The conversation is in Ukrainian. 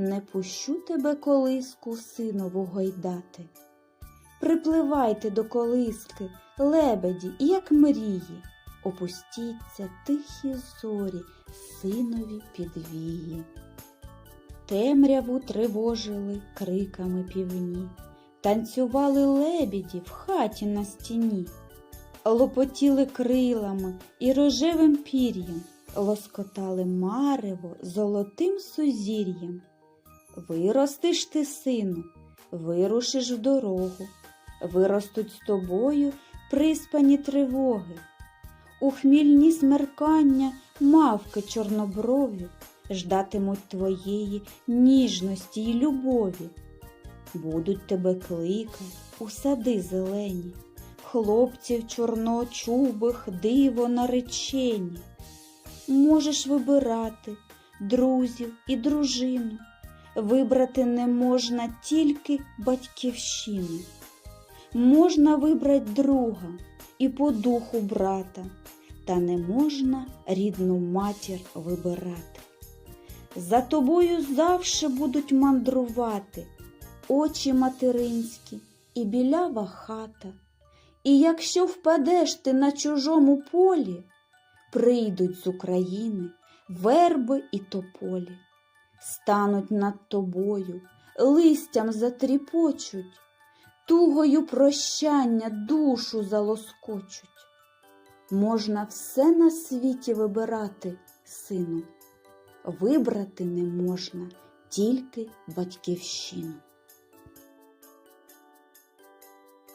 Не пущу тебе колиску синову гойдати. Припливайте до колиски, лебеді, як мрії, опустіться тихі зорі, синові підвії. Темряву тривожили криками півні, танцювали лебіді в хаті на стіні, лопотіли крилами і рожевим пір'ям, лоскотали марево золотим сузір'ям. Виростиш ти, сину, вирушиш в дорогу, виростуть з тобою приспані тривоги. У хмільні смеркання мавки чорноброві ждатимуть твоєї ніжності й любові. Будуть тебе кликать у сади зелені, хлопців чорночубих диво наречені. Можеш вибирати друзів і дружину. Вибрати не можна тільки батьківщину. Можна вибрати друга і по духу брата, та не можна рідну матір вибирати. За тобою завше будуть мандрувати очі материнські і білява хата. І якщо впадеш ти на чужому полі, прийдуть з України верби і тополі стануть над тобою, листям затріпочуть, тугою прощання душу залоскочуть. Можна все на світі вибирати, сину, вибрати не можна тільки батьківщину.